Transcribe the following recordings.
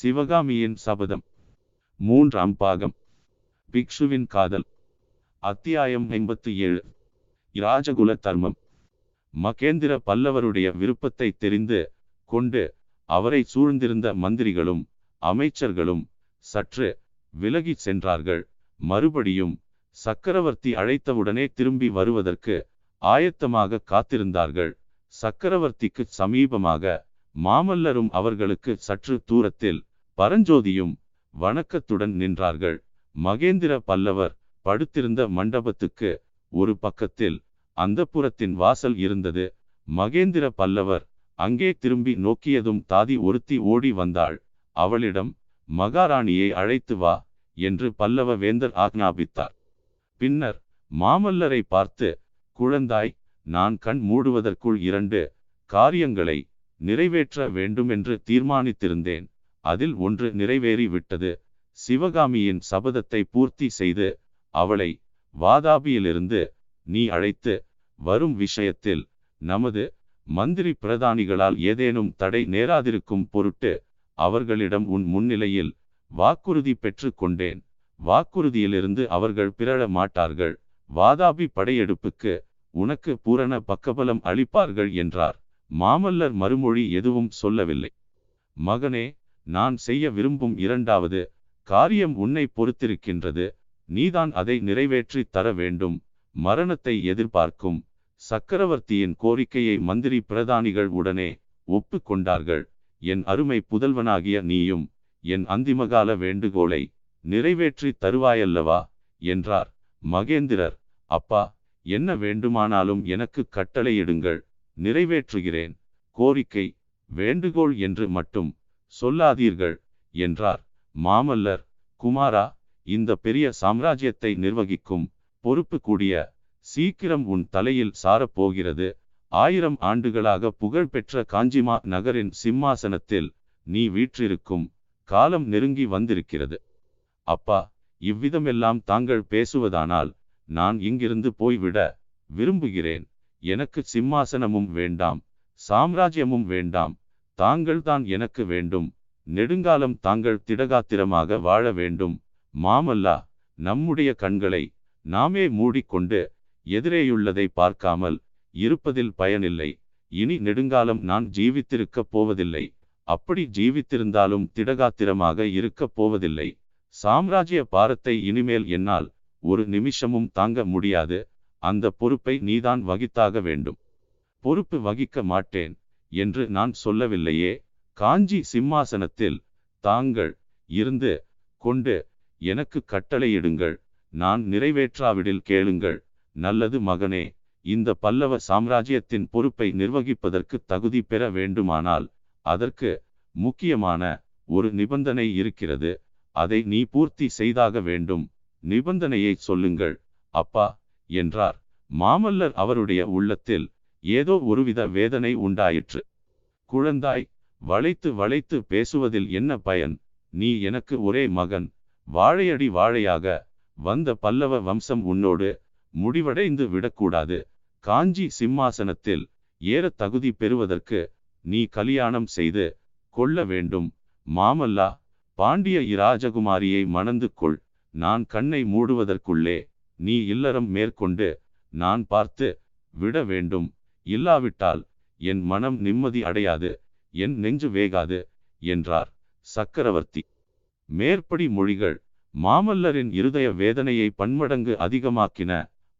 சிவகாமியின் சபதம். மூன்றாம் பாகம். பிக்ஷுவின் காதல். அத்தியாயம் ஐம்பத்தி ஏழு. இராஜகுல தர்மம். மகேந்திர பல்லவருடைய விருப்பத்தை தெரிந்து கொண்டு அவரை சூழ்ந்திருந்த மந்திரிகளும் அமைச்சர்களும் சற்று விலகிச் சென்றார்கள். மறுபடியும் சக்கரவர்த்தி அழைத்தவுடனே திரும்பி வருவதற்கு ஆயத்தமாக காத்திருந்தார்கள். சக்கரவர்த்திக்கு சமீபமாக மாமல்லரும் அவர்களுக்கு சற்று தூரத்தில் பரஞ்சோதியும் வணக்கத்துடன் நின்றார்கள். மகேந்திர பல்லவர் படுத்திருந்த மண்டபத்துக்கு ஒரு பக்கத்தில் அந்தப்புறத்தின் வாசல் இருந்தது. மகேந்திர பல்லவர் அங்கே திரும்பி நோக்கியதும் தாதி ஒருத்தி ஓடி வந்தாள். அவளிடம் மகாராணியை அழைத்து வா என்று பல்லவ வேந்தர் ஆக்ஞாபித்தார். பின்னர் மாமல்லரை பார்த்து குழந்தாய் நான் கண் மூடுவதற்குள் இரண்டு காரியங்களை நிறைவேற்ற வேண்டுமென்று தீர்மானித்திருந்தேன். அதில் ஒன்று நிறைவேறி விட்டது சிவகாமியின் சபதத்தை பூர்த்தி செய்து அவளை வாதாபியிலிருந்து நீ அழைத்து வரும் விஷயத்தில் நமது மந்திரி பிரதானிகளால் ஏதேனும் தடை நேராதிருக்கும் பொருட்டு அவர்களிடம் உன் முன்னிலையில் வாக்குறுதி பெற்று கொண்டேன். வாக்குறுதியிலிருந்து அவர்கள் பிறழ மாட்டார்கள். வாதாபி படையெடுப்புக்கு உனக்கு பூரண பக்கபலம் அளிப்பார்கள் என்றார். மாமல்லர் மறுமொழி எதுவும் சொல்லவில்லை. மகனே நான் செய்ய விரும்பும் இரண்டாவது காரியம் உன்னை பொறுத்திருக்கின்றது. நீதான் அதை நிறைவேற்றி தர வேண்டும். மரணத்தை எதிர்பார்க்கும் சக்கரவர்த்தியின் கோரிக்கையை மந்திரி பிரதானிகள் உடனே ஒப்பு கொண்டார்கள். என் அருமை புதல்வனாகிய நீயும் என் அந்திமகால வேண்டுகோளை நிறைவேற்றி தருவாயல்லவா? என்றார். மகேந்திரர் அப்பா என்ன வேண்டுமானாலும் எனக்கு கட்டளையிடுங்கள். நிறைவேற்றுகிறேன். கோரிக்கை வேண்டுகோள் என்று மட்டும் சொல்லாதீர்கள் என்றார். மாமல்லர் குமாரா இந்த பெரிய சாம்ராஜ்யத்தை நிர்வகிக்கும் பொறுப்பு கூடிய சீக்கிரம் உன் தலையில் சாரப்போகிறது. ஆயிரம் ஆண்டுகளாக புகழ்பெற்ற காஞ்சிமா நகரின் சிம்மாசனத்தில் நீ வீற்றிருக்கும் காலம் நெருங்கி வந்திருக்கிறது. அப்பா இவ்விதமெல்லாம் தாங்கள் பேசுவதானால் நான் இங்கிருந்து போய்விட விரும்புகிறேன். எனக்கு சிம்மாசனமும் வேண்டாம் சாம்ராஜ்யமும் வேண்டாம் தாங்கள் தான் எனக்கு வேண்டும். நெடுங்காலம் தாங்கள் திடகாத்திரமாக வாழ வேண்டும். மாமல்லா நம்முடைய கண்களை நாமே மூடிக்கொண்டு எதிரேயுள்ளதை பார்க்காமல் இருப்பதில் பயனில்லை. இனி நெடுங்காலம் நான் ஜீவித்திருக்கப் போவதில்லை. அப்படி ஜீவித்திருந்தாலும் திடகாத்திரமாக இருக்கப் போவதில்லை. சாம்ராஜ்ய பாரத்தை இனிமேல் என்னால் ஒரு நிமிஷமும் தாங்க முடியாது. அந்த பொறுப்பை நீதான் வகித்தாக வேண்டும். பொறுப்பு வகிக்க மாட்டேன். என்று நான் சொல்லவில்லையே. காஞ்சி சிம்மாசனத்தில் தாங்கள் இருந்து கொண்டு எனக்கு கட்டளையிடுங்கள். நான் நிறைவேற்றாவிடில் கேளுங்கள். நல்லது மகனே இந்த பல்லவ சாம்ராஜ்யத்தின் பொறுப்பை நிர்வகிப்பதற்கு தகுதி பெற வேண்டுமானால் அதற்கு முக்கியமான ஒரு நிபந்தனை இருக்கிறது. அதை நீ பூர்த்தி செய்தாக வேண்டும். நிபந்தனையை சொல்லுங்கள். அப்பா என்றார். மாமல்லர் அவருடைய உள்ளத்தில் ஏதோ ஒருவித வேதனை உண்டாயிற்று. குழந்தாய் வளைத்து வளைத்து பேசுவதில் என்ன பயன்? நீ எனக்கு ஒரே மகன். வாழையடி வாழையாக வந்த பல்லவ வம்சம் உன்னோடு முடிவடைந்து விடக்கூடாது. காஞ்சி சிம்மாசனத்தில் ஏற தகுதி பெறுவதற்கு நீ கல்யாணம் செய்து கொள்ள வேண்டும். மாமல்லா பாண்டிய இராஜகுமாரியை மணந்து கொள். நான் கண்ணை மூடுவதற்குள்ளே நீ இல்லறம் மேற்கொண்டு நான் பார்த்து விட வேண்டும். இல்லாவிட்டால் என் மனம் நிம்மதி அடையாது என் நெஞ்சு வேகாது என்றார் சக்கரவர்த்தி. மேற்படி மொழிகள் மாமல்லரின் இருதய வேதனையை பன்மடங்கு அதிகமாக்கின.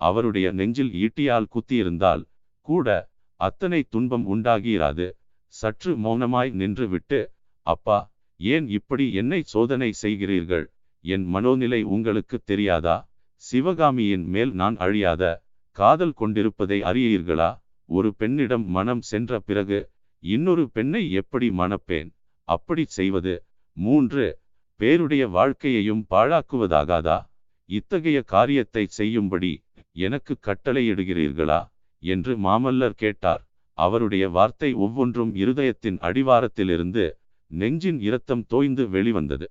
அவருடைய நெஞ்சில் ஈட்டியால் குத்தியிருந்தால் கூட அத்தனை துன்பம் உண்டாகிராது சற்று மௌனமாய் நின்று விட்டு அப்பா ஏன் இப்படி என்னை சோதனை செய்கிறீர்கள்? என் மனோநிலை உங்களுக்கு தெரியாதா? சிவகாமியின் மேல் நான் அழியாத காதல் கொண்டிருப்பதை அறியீர்களா? ஒரு பெண்ணிடம் மனம் சென்ற பிறகு இன்னொரு பெண்ணை எப்படி மணப்பேன்? அப்படி செய்வது. மூன்று பேருடைய வாழ்க்கையையும் பாழாக்குவதாகாதா? இத்தகைய காரியத்தை செய்யும்படி எனக்கு கட்டளையிடுகிறீர்களா? என்று மாமல்லர் கேட்டார். அவருடைய வார்த்தை ஒவ்வொன்றும் இருதயத்தின் அடிவாரத்திலிருந்து நெஞ்சின் இரத்தம் தோய்ந்து வெளிவந்தது.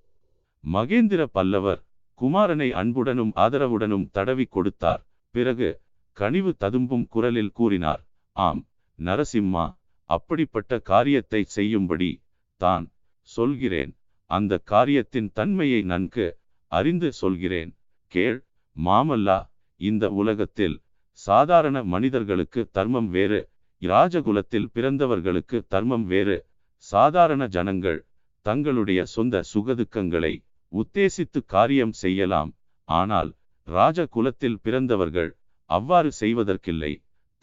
மகேந்திர பல்லவர் குமாரனை அன்புடனும் ஆதரவுடனும் தடவி கொடுத்தார். பிறகு கனிவு ததும்பும் குரலில் கூறினார் ஆம் நரசிம்மா அப்படிப்பட்ட காரியத்தை செய்யும்படி தான் சொல்கிறேன். அந்த காரியத்தின் தன்மையை நன்கு அறிந்து சொல்கிறேன். கேள் மாமல்லா இந்த உலகத்தில் சாதாரண மனிதர்களுக்கு தர்மம் வேறு இராஜகுலத்தில் பிறந்தவர்களுக்கு தர்மம் வேறு சாதாரண ஜனங்கள் தங்களுடைய சொந்த சுகதுக்கங்களை உத்தேசித்து காரியம் செய்யலாம். ஆனால் ராஜ குலத்தில் பிறந்தவர்கள் அவ்வாறு செய்வதற்கில்லை.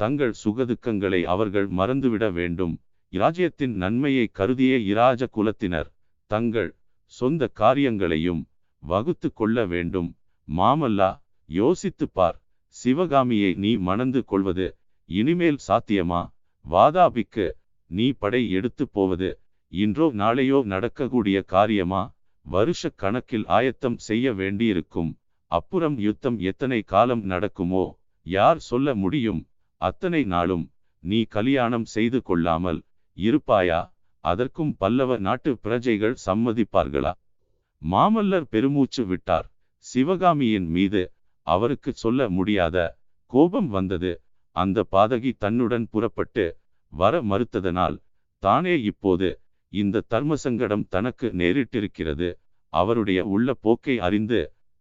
தங்கள் சுகதுக்கங்களை அவர்கள் மறந்துவிட வேண்டும். இராஜ்யத்தின் நன்மையை கருதிய இராஜ குலத்தினர் தங்கள் சொந்த காரியங்களையும் வகுத்து கொள்ள வேண்டும். மாமல்லா யோசித்து பார் சிவகாமியை நீ மணந்து கொள்வது இனிமேல் சாத்தியமா? வாதாபிக்கு நீ படை எடுத்து போவது இன்றோ நாளையோ நடக்கக்கூடிய காரியமா? வருஷ கணக்கில் ஆயத்தம் செய்ய வேண்டியிருக்கும். அப்புறம் யுத்தம் எத்தனை காலம் நடக்குமோ? யார் சொல்ல முடியும்? அத்தனை நாளும் நீ கல்யாணம் செய்து கொள்ளாமல் இருப்பாயா? அதற்கும் பல்லவ நாட்டு பிரஜைகள் சம்மதிப்பார்களா? மாமல்லர் பெருமூச்சு விட்டார். சிவகாமியின் மீது அவருக்கு சொல்ல முடியாத கோபம் வந்தது. அந்த பாதகி தன்னுடன் புறப்பட்டு வர மறுத்ததனால் தானே இப்போது இந்த தர்மசங்கடம் தனக்கு நேரிட்டிருக்கிறது. அவருடைய உள்ள போக்கை அறிந்து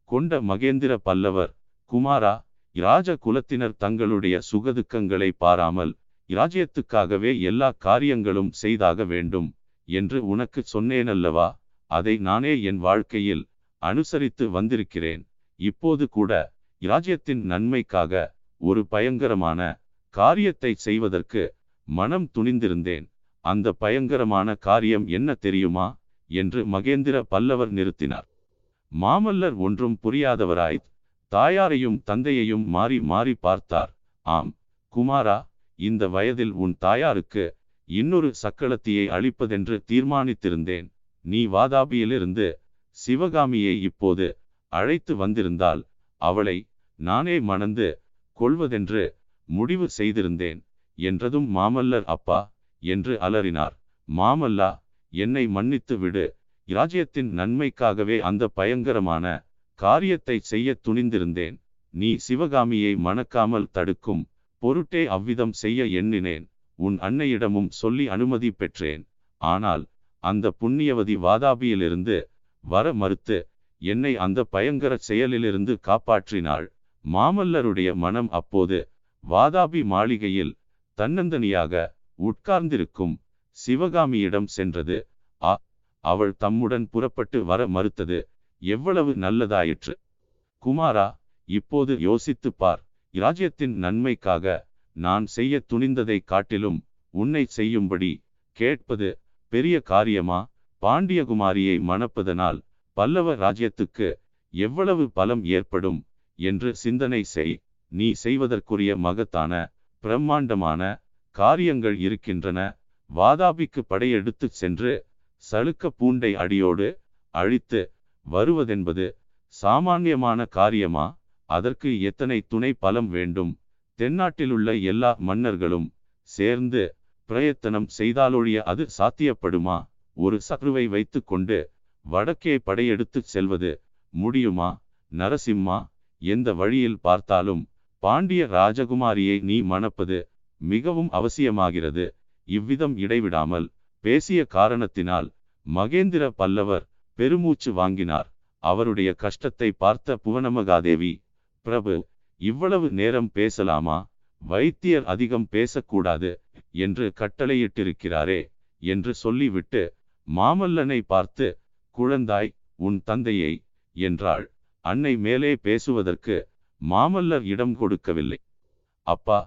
கொண்ட மகேந்திர பல்லவர் குமாரா? இராஜ குலத்தினர் தங்களுடைய சுகதுக்கங்களை பாராமல் இராஜ்யத்துக்காகவே எல்லா காரியங்களும் செய்தாக வேண்டும் என்று உனக்கு சொன்னேனல்லவா? அதை நானே என் வாழ்க்கையில் அனுசரித்து வந்திருக்கிறேன். இப்போது கூட இராஜ்யத்தின் நன்மைக்காக ஒரு பயங்கரமான காரியத்தை செய்வதற்கு மனம் துணிந்திருந்தேன். அந்த பயங்கரமான காரியம் என்ன தெரியுமா? என்று மகேந்திர பல்லவர் நிறுத்தினார். மாமல்லர் ஒன்றும் புரியாதவராய் தாயாரையும் தந்தையையும் மாறி மாறி பார்த்தார். ஆம் குமாரா இந்த வயதில் உன் தாயாருக்கு இன்னொரு சக்களத்தியை அளிப்பதென்று தீர்மானித்திருந்தேன். நீ வாதாபியிலிருந்து சிவகாமியை இப்போது அழைத்து வந்திருந்தால் அவளை நானே மணந்து கொள்வதென்று முடிவு செய்திருந்தேன் என்றதும் மாமல்லர் அப்பா என்று அலறினார். மாமல்லா என்னை மன்னித்து விடு இராஜ்யத்தின் நன்மைக்காகவே அந்த பயங்கரமான காரியத்தை செய்ய துணிந்திருந்தேன். நீ சிவகாமியை மணக்காமல் தடுக்கும் பொருட்டே அவ்விதம் செய்ய எண்ணினேன். உன் அன்னையிடமும் சொல்லி அனுமதி பெற்றேன். ஆனால் அந்த புண்ணியவதி வாதாபியிலிருந்து வர மறுத்து என்னை அந்த பயங்கர செயலிலிருந்து காப்பாற்றினாள். மாமல்லருடைய மனம் அப்போது வாதாபி மாளிகையில் தன்னந்தனியாக உட்கார்ந்திருக்கும் சிவகாமியிடம் சென்றது. ஆ அவள் தம்முடன் புறப்பட்டு வர மறுத்தது. எவ்வளவு நல்லதாயிற்று? குமாரா இப்போது யோசித்துப் பார். இராஜ்யத்தின் நன்மைக்காக நான் செய்ய துணிந்ததை காட்டிலும் உன்னை செய்யும்படி கேட்பது பெரிய காரியமா? பாண்டியகுமாரியை மணப்பதனால் பல்லவ ராஜ்யத்துக்கு எவ்வளவு பலம் ஏற்படும் என்று சிந்தனை செய். நீ செய்வதற்குரிய மகத்தான பிரம்மாண்டமான காரியங்கள் இருக்கின்றன. வாதாபிக்கு படையெடுத்துச் சென்று சளுக்க பூண்டை அடியோடு அழித்து வருவதென்பது சாமானியமான காரியமா? அதற்கு எத்தனை துணை பலம் வேண்டும்? தென்னாட்டிலுள்ள எல்லா மன்னர்களும் சேர்ந்து பிரயத்தனம் செய்தாலொழிய அது சாத்தியப்படுமா? ஒரு சத்ருவை வைத்துக்கொண்டு வடக்கே படையெடுத்து செல்வது முடியுமா? நரசிம்மா எந்த வழியில் பார்த்தாலும் பாண்டிய ராஜகுமாரியை நீ மணப்பது மிகவும் அவசியமாகிறது. இவ்விதம் இடைவிடாமல் பேசிய காரணத்தினால் மகேந்திர பல்லவர் பெருமூச்சு வாங்கினார். அவருடைய கஷ்டத்தை பார்த்த புவனமகாதேவி பிரபு இவ்வளவு நேரம் பேசலாமா? வைத்தியர் அதிகம் பேசக்கூடாது என்று கட்டளையிட்டிருக்கிறாரே என்று சொல்லிவிட்டு மாமல்லனை பார்த்து குழந்தாய் உன் தந்தையை என்றாள். அன்னை மேலே பேசுவதற்கு மாமல்லர் இடம் கொடுக்கவில்லை. அப்பா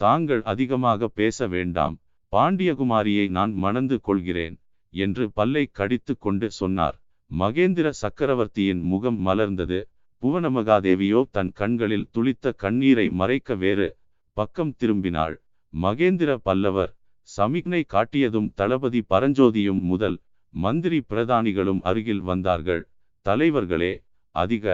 தாங்கள் அதிகமாக பேச வேண்டாம். பாண்டியகுமாரியை நான் மணந்து கொள்கிறேன் என்று பல்லை கடித்து கொண்டு சொன்னார். மகேந்திர சக்கரவர்த்தியின் முகம் மலர்ந்தது. புவனமகாதேவியோ தன் கண்களில் துளித்த கண்ணீரை மறைக்க வேறு பக்கம் திரும்பினாள். மகேந்திர பல்லவர் சமிக்னை காட்டியதும் தளபதி பரஞ்சோதியும் முதல் மந்திரி பிரதானிகளும் அருகில் வந்தார்கள். தலைவர்களே அதிக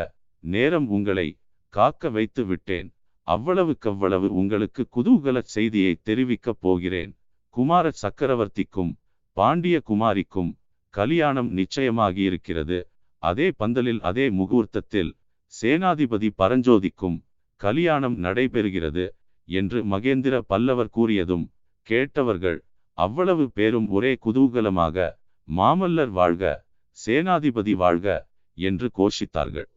நேரம் உங்களை காக்க வைத்து விட்டேன். அவ்வளவுக்கவ்வளவு உங்களுக்கு குதூகல செய்தியை தெரிவிக்கப் போகிறேன். குமார சக்கரவர்த்திக்கும் பாண்டிய குமாரிக்கும் கல்யாணம் நிச்சயமாகியிருக்கிறது. அதே பந்தலில் அதே முகூர்த்தத்தில் சேனாதிபதி பரஞ்சோதிக்கும் கல்யாணம் நடைபெறுகிறது என்று மகேந்திர பல்லவர் கூறியதும் கேட்டவர்கள் அவ்வளவு பேரும் ஒரே குதூகலமாக மாமல்லர் வாழ்க சேனாதிபதி வாழ்க என்று கோஷித்தார்கள்.